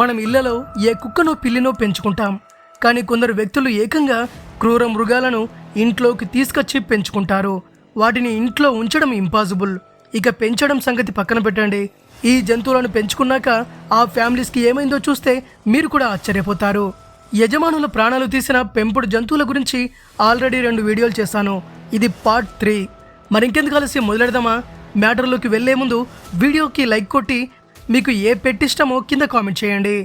మనం ఇళ్ళలో ఏ కుక్కనో పిల్లినో పెంచుకుంటాం. కానీ కొందరు వ్యక్తులు ఏకంగా క్రూర మృగాలను ఇంట్లోకి తీసుకొచ్చి పెంచుకుంటారు. వాటిని ఇంట్లో ఉంచడం ఇంపాసిబుల్ ఇక పెంచడం సంగతి పక్కన పెట్టండి. ఈ జంతువులను పెంచుకున్నాక ఆ ఫ్యామిలీస్కి ఏమైందో చూస్తే మీరు కూడా ఆశ్చర్యపోతారు. యజమానుల ప్రాణాలు తీసిన పెంపుడు జంతువుల గురించి ఆల్రెడీ రెండు వీడియోలు చేశాను. ఇది పార్ట్ త్రీ మరింకెందుకు కలిసి మొదలెడదామా? మ్యాటర్లోకి వెళ్ళే ముందు వీడియోకి లైక్ కొట్టి మీకు ఏ పెట్టిష్టమో కింద కామెంట్ చేయండి.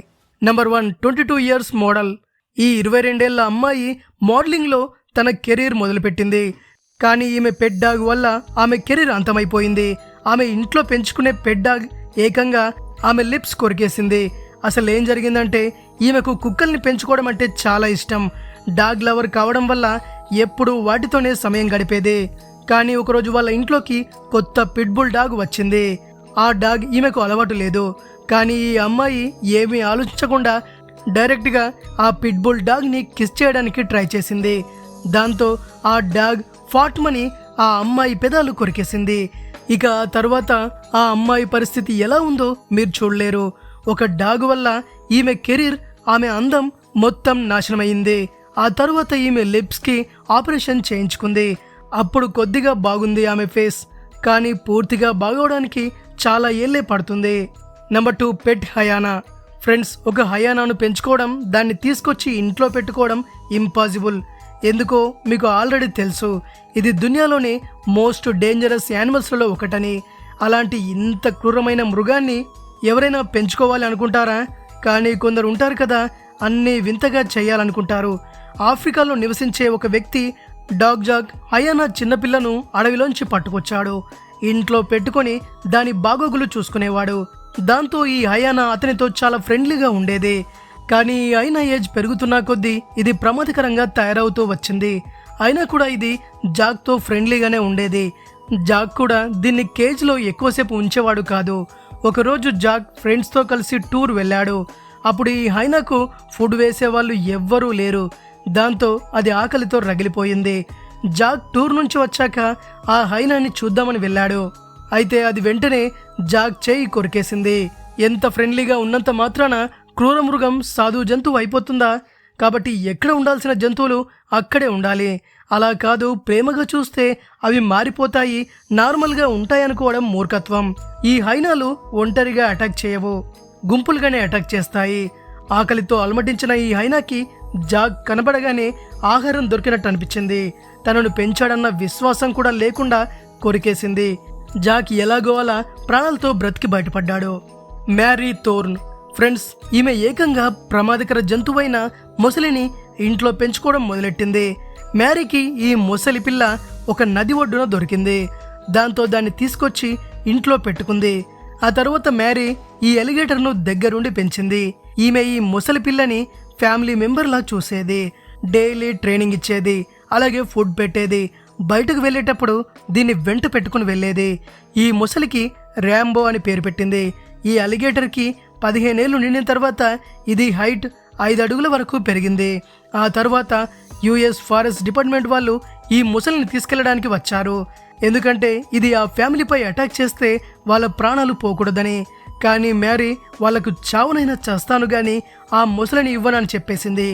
Number one twenty two years model ఈ ఇరవై రెండేళ్ళ అమ్మాయి మోడలింగ్లో తన కెరీర్ మొదలుపెట్టింది. కానీ ఈమె పెట్ డాగ్ వల్ల ఆమె కెరీర్ అంతమైపోయింది. ఆమె ఇంట్లో పెంచుకునే పెట్ డాగ్ ఏకంగా ఆమె లిప్స్ కొరికేసింది. అసలు ఏం జరిగిందంటే ఈమెకు కుక్కల్ని పెంచుకోవడం అంటే చాలా ఇష్టం. డాగ్ లవర్ కావడం వల్ల ఎప్పుడూ వాటితోనే సమయం గడిపేది. కానీ ఒకరోజు వాళ్ళ ఇంట్లోకి కొత్త పిట్బుల్ డాగ్ వచ్చింది. ఆ డాగ్ ఈమెకు అలవాటు లేదు. కానీ ఈ అమ్మాయి ఏమీ ఆలోచించకుండా డైరెక్ట్గా ఆ పిట్బుల్ డాగ్ని కిస్ చేయడానికి ట్రై చేసింది. దాంతో ఆ డాగ్ ఫాట్మని ఆ అమ్మాయి పెదాలు కొరికేసింది. ఇక ఆ తర్వాత ఆ అమ్మాయి పరిస్థితి ఎలా ఉందో మీరు చూడలేరు. ఒక డాగ్ వల్ల ఈమె కెరీర్ ఆమె అందం మొత్తం నాశనమైంది. ఆ తర్వాత ఈమె లిప్స్కి ఆపరేషన్ చేయించుకుంది. అప్పుడు కొద్దిగా బాగుంది ఆమె ఫేస్. కానీ పూర్తిగా బాగవడానికి చాలా ఏళ్ళే పడుతుంది. Number two pet hyena friends ఒక హయానాను పెంచుకోవడం దాన్ని తీసుకొచ్చి ఇంట్లో పెట్టుకోవడం ఇంపాసిబుల్ ఎందుకో మీకు ఆల్రెడీ తెలుసు ఇది దునియాలోనే మోస్ట్ డేంజరస్ యానిమల్స్లలో ఒకటని. అలాంటి ఇంత క్రూరమైన మృగాన్ని ఎవరైనా పెంచుకోవాలి అనుకుంటారా? కానీ కొందరు ఉంటారు కదా అన్నీ వింతగా చేయాలనుకుంటారు. ఆఫ్రికాలో నివసించే ఒక వ్యక్తి డాగ్ జాగ్ హయానా చిన్నపిల్లను అడవిలోంచి పట్టుకొచ్చాడు. ఇంట్లో పెట్టుకొని దాని బాగోగులు చూసుకునేవాడు. దాంతో ఈ హయానా అతనితో చాలా ఫ్రెండ్లీగా ఉండేది. కానీ అయినా ఏజ్ పెరుగుతున్న కొద్దీ ఇది ప్రమాదకరంగా తయారవుతూ వచ్చింది. అయినా కూడా ఇది జాక్తో ఫ్రెండ్లీగానే ఉండేది. జాక్ కూడా దీన్ని కేజ్లో ఎక్కువసేపు ఉంచేవాడు కాదు. ఒకరోజు జాక్ ఫ్రెండ్స్తో కలిసి టూర్ వెళ్ళాడు. అప్పుడు ఈ హైనాకు ఫుడ్ వేసేవాళ్ళు ఎవ్వరూ లేరు. దాంతో అది ఆకలితో రగిలిపోయింది. జాక్ టూర్ నుంచి వచ్చాక ఆ హైనాని చూద్దామని వెళ్ళాడు. అయితే అది వెంటనే జాక్ చేయి కొరికేసింది. ఎంత ఫ్రెండ్లీగా ఉన్నంత మాత్రాన క్రూర మృగం సాధు జంతువు అయిపోతుందా? కాబట్టి ఎక్కడ ఉండాల్సిన జంతువులు అక్కడే ఉండాలి. అలా కాదు ప్రేమగా చూస్తే అవి మారిపోతాయి నార్మల్గా ఉంటాయనుకోవడం మూర్ఖత్వం. ఈ హైనాలు ఒంటరిగా అటాక్ చేయవు గుంపులుగానే అటాక్ చేస్తాయి. ఆకలితో అలమటించిన ఈ హైనాకి జాగ్ కనబడగానే ఆహారం దొరికినట్టు అనిపించింది. తనను పెంచాడన్న విశ్వాసం కూడా లేకుండా కొరికేసింది. జాక్ ఎలాగో అలా ప్రాణాలతో బ్రతికి బయటపడ్డాడు. మ్యారీ థోర్న్ ఫ్రెండ్స్ ఈమె ఏకంగా ప్రమాదకర జంతువైన మొసలిని ఇంట్లో పెంచుకోవడం మొదలెట్టింది. మ్యారీకి ఈ మొసలి పిల్ల ఒక నది ఒడ్డున దొరికింది. దాంతో దాన్ని తీసుకొచ్చి ఇంట్లో పెట్టుకుంది. ఆ తర్వాత మ్యారీ ఈ ఎలిగేటర్ను దగ్గరుండి పెంచింది. ఈమె ఈ ముసలి పిల్లని ఫ్యామిలీ మెంబర్లా చూసేది డైలీ ట్రైనింగ్ ఇచ్చేది అలాగే ఫుడ్ పెట్టేది. బయటకు వెళ్ళేటప్పుడు దీన్ని వెంట పెట్టుకుని వెళ్ళేది. ఈ ముసలికి ర్యాంబో అని పేరు పెట్టింది. ఈ అలిగేటర్కి పదిహేనేళ్ళు నిండిన తర్వాత ఇది హైట్ ఐదు అడుగుల వరకు పెరిగింది. ఆ తర్వాత యుఎస్ ఫారెస్ట్ డిపార్ట్మెంట్ వాళ్ళు ఈ ముసలిని తీసుకెళ్ళడానికి వచ్చారు. ఎందుకంటే ఇది ఆ ఫ్యామిలీపై అటాక్ చేస్తే వాళ్ళ ప్రాణాలు పోకూడదని. కానీ మ్యారీ వాళ్ళకు చావునైనా చేస్తాను గాని ఆ ముసలిని ఇవ్వనని చెప్పేసింది.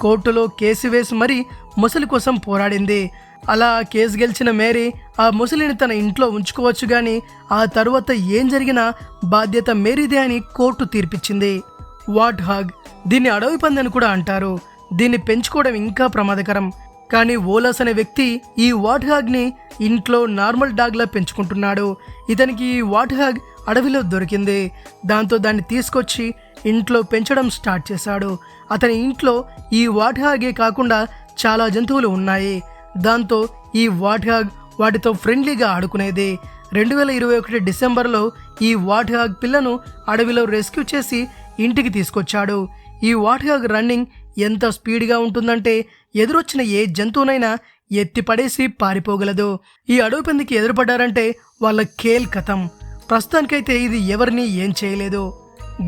కోర్టులో కేసు వేసి మరీ ముసలి కోసం పోరాడింది. అలా కేసు గెలిచిన మేరీ ఆ ముసలిని తన ఇంట్లో ఉంచుకోవచ్చు కానీ ఆ తర్వాత ఏం జరిగినా బాధ్యత మేరీదే అని కోర్టు తీర్పిచ్చింది. Warthog! దీన్ని అడవి పందని కూడా అంటారు. దీన్ని పెంచుకోవడం ఇంకా ప్రమాదకరం. కానీ ఓలాస్ అనే వ్యక్తి ఈ వాట్ హాగ్ని ఇంట్లో నార్మల్ డాగ్లా పెంచుకుంటున్నాడు. ఇతనికి ఈ వాట్ హాగ్ అడవిలో దొరికింది. దాంతో దాన్ని తీసుకొచ్చి ఇంట్లో పెంచడం స్టార్ట్ చేశాడు. అతని ఇంట్లో ఈ వాట్ హాగే కాకుండా చాలా జంతువులు ఉన్నాయి. దాంతో ఈ వాట్ హాగ్ వాటితో ఫ్రెండ్లీగా ఆడుకునేది. రెండు వేల ఇరవై ఒకటి డిసెంబర్లో ఈ వాట్ హాగ్ పిల్లను అడవిలో రెస్క్యూ చేసి ఇంటికి తీసుకొచ్చాడు. ఈ వాట్ హాగ్ రన్నింగ్ ఎంత స్పీడ్గా ఉంటుందంటే ఎదురొచ్చిన ఏ జంతువునైనా ఎత్తిపడేసి పారిపోగలదు. ఈ అడవి పందికి ఎదురుపడ్డారంటే వాళ్ళ కేల్ కథం. ప్రస్తుతానికైతే ఇది ఎవరిని ఏం చేయలేదు.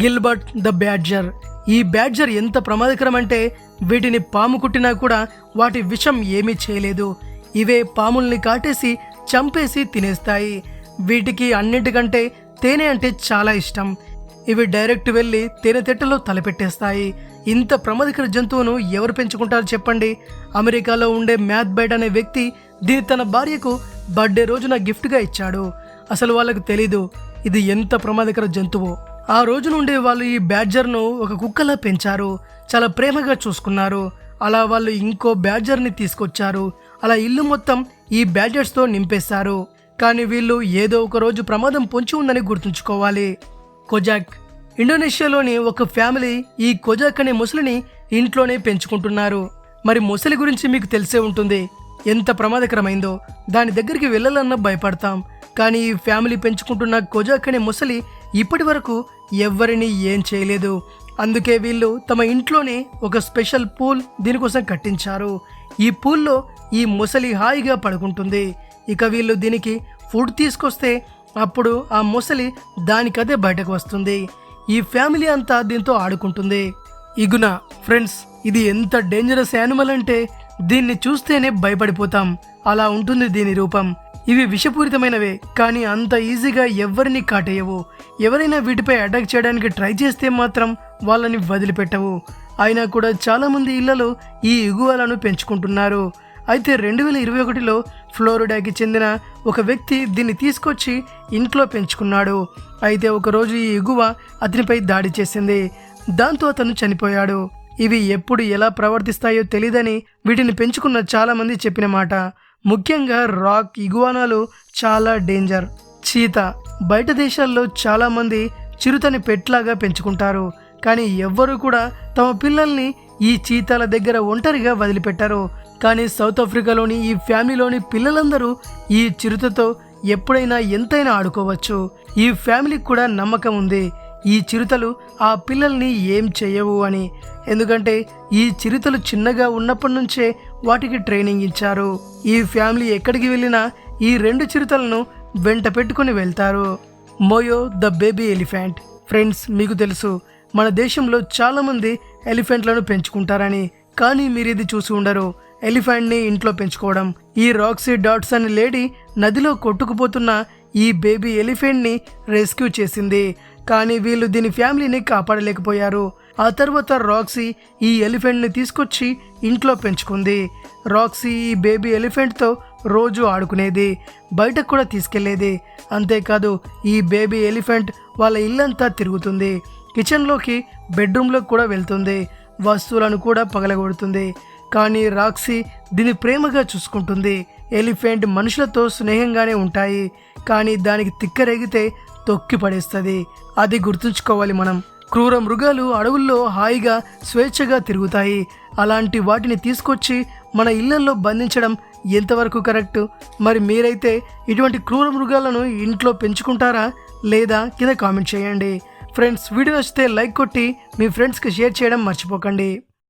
Gilbert the badger. ఈ బ్యాడ్జర్ ఎంత ప్రమాదకరం అంటే వీటిని పాము కుట్టినా కూడా వాటి విషం ఏమీ చేయలేదు. ఇవే పాముల్ని కాటేసి చంపేసి తినేస్తాయి. వీటికి అన్నిటికంటే తేనె అంటే చాలా ఇష్టం. ఇవి డైరెక్ట్ వెళ్ళి తేనెతిట్టలో తలపెట్టేస్తాయి. ఇంత ప్రమాదకర జంతువును ఎవరు పెంచుకుంటారు చెప్పండి? అమెరికాలో ఉండే మ్యాథ్ బైట్ అనే వ్యక్తి దీన్ని తన భార్యకు బర్త్డే రోజున గిఫ్ట్గా ఇచ్చాడు. అసలు వాళ్ళకు తెలీదు ఇది ఎంత ప్రమాదకర జంతువు. ఆ రోజు నుండి వాళ్ళు ఈ బ్యాడ్జర్ను ఒక కుక్కలా పెంచారు. చాలా ప్రేమగా చూసుకున్నారు. అలా వాళ్ళు ఇంకో బ్యాడ్జర్ని తీసుకొచ్చారు. అలా ఇల్లు మొత్తం ఈ బ్యాడ్జర్స్తో నింపేశారు. కానీ వీళ్ళు ఏదో ఒక రోజు ప్రమాదం పొంచి ఉందని గుర్తుంచుకోవాలి. కొజాక్. ఇండోనేషియాలోని ఒక ఫ్యామిలీ ఈ కొజాక్ అనే ముసలిని ఇంట్లోనే పెంచుకుంటున్నారు. మరి ముసలి గురించి మీకు తెలిసే ఉంటుంది. ఎంత ప్రమాదకరమైందో. దాని దగ్గరికి వెళ్ళాలన్నా భయపడతాం. కానీ ఈ ఫ్యామిలీ పెంచుకుంటున్న కొజాక్ అనే ముసలి ఇప్పటి వరకు ఎవ్వరిని ఏం చేయలేదు. అందుకే వీళ్ళు తమ ఇంట్లోనే ఒక స్పెషల్ పూల్ దీనికోసం కట్టించారు. ఈ పూల్లో ఈ ముసలి హాయిగా పడుకుంటుంది. ఇక వీళ్ళు దీనికి ఫుడ్ తీసుకొస్తే అప్పుడు ఆ ముసలి దానికదే బయటకు వస్తుంది. ఈ ఫ్యామిలీ అంతా దీంతో ఆడుకుంటుంది. ఇగున ఫ్రెండ్స్ ఇది ఎంత డేంజరస్ యానిమల్ అంటే దీన్ని చూస్తేనే భయపడిపోతాం. అలా ఉంటుంది దీని రూపం. ఇవి విషపూరితమైనవే కానీ అంత ఈజీగా ఎవరిని కాటేయవు. ఎవరైనా వీటిపై అటాక్ చేయడానికి ట్రై చేస్తే మాత్రం వాళ్ళని వదిలిపెట్టవు. అయినా కూడా చాలామంది ఇళ్ళలో ఈ ఇగువలను పెంచుకుంటున్నారు. అయితే రెండు వేల ఇరవై ఒకటిలో ఫ్లోరిడాకి చెందిన ఒక వ్యక్తి దీన్ని తీసుకొచ్చి ఇంట్లో పెంచుకున్నాడు. అయితే ఒకరోజు ఈ ఎగువ అతనిపై దాడి చేసింది. దాంతో అతను చనిపోయాడు. ఇవి ఎప్పుడు ఎలా ప్రవర్తిస్తాయో తెలియదని వీటిని పెంచుకున్న చాలామంది చెప్పిన మాట. ముఖ్యంగా రాక్ ఇగువానాలు చాలా డేంజర్. చీత బయట దేశాల్లో చాలామంది చిరుతని పెట్లాగా పెంచుకుంటారు. కానీ ఎవ్వరూ కూడా తమ పిల్లల్ని ఈ చీతాల దగ్గర ఒంటరిగా వదిలిపెట్టారు. కానీ సౌత్ ఆఫ్రికాలోని ఈ ఫ్యామిలీలోని పిల్లలందరూ ఈ చిరుతతో ఎప్పుడైనా ఎంతైనా ఆడుకోవచ్చు. ఈ ఫ్యామిలీకి కూడా నమ్మకం ఉంది. ఈ చిరుతలు ఆ పిల్లల్ని ఏం చేయవు అని. ఎందుకంటే ఈ చిరుతలు చిన్నగా ఉన్నప్పటి నుంచే వాటికి ట్రైనింగ్ ఇచ్చారు. ఈ ఫ్యామిలీ ఎక్కడికి వెళ్ళినా ఈ రెండు చిరుతలను వెంట పెట్టుకుని వెళ్తారు. Moyo the baby elephant. Friends మీకు తెలుసు మన దేశంలో చాలామంది ఎలిఫెంట్లను పెంచుకుంటారని. కానీ మీరు ఇది చూసి ఉండరు. ఎలిఫెంట్ని ఇంట్లో పెంచుకోవడం. ఈ రాక్సీ డాట్స్ అనే లేడీ నదిలో కొట్టుకుపోతున్న ఈ బేబీ ఎలిఫెంట్ని రెస్క్యూ చేసింది. కానీ వీళ్ళు దీని ఫ్యామిలీని కాపాడలేకపోయారు. ఆ తర్వాత రాక్సీ ఈ ఎలిఫెంట్ని తీసుకొచ్చి ఇంట్లో పెంచుకుంది. రాక్సీ ఈ బేబీ ఎలిఫెంట్తో రోజు ఆడుకునేది బయటకు కూడా తీసుకెళ్ళేది. అంతేకాదు ఈ బేబీ ఎలిఫెంట్ వాళ్ళ ఇల్లంతా తిరుగుతుంది. కిచెన్లోకి బెడ్రూమ్లోకి కూడా వెళ్తుంది. వస్తువులను కూడా పగలగొడుతుంది. కానీ రాక్సీ దీన్ని ప్రేమగా చూసుకుంటుంది. ఎలిఫెంట్ మనుషులతో స్నేహంగానే ఉంటాయి కానీ దానికి తిక్కరేగితే తొక్కి పడేస్తుంది. అది గుర్తుంచుకోవాలి మనం. క్రూర మృగాలు అడవుల్లో హాయిగా స్వేచ్ఛగా తిరుగుతాయి. అలాంటి వాటిని తీసుకొచ్చి మన ఇళ్ళలో బంధించడం ఎంతవరకు కరెక్ట్? మరి మీరైతే ఇటువంటి క్రూర మృగాలను ఇంట్లో పెంచుకుంటారా లేదా కింద కామెంట్ చేయండి. ఫ్రెండ్స్ వీడియో నచ్చితే లైక్ కొట్టి మీ ఫ్రెండ్స్కి షేర్ చేయడం మర్చిపోకండి.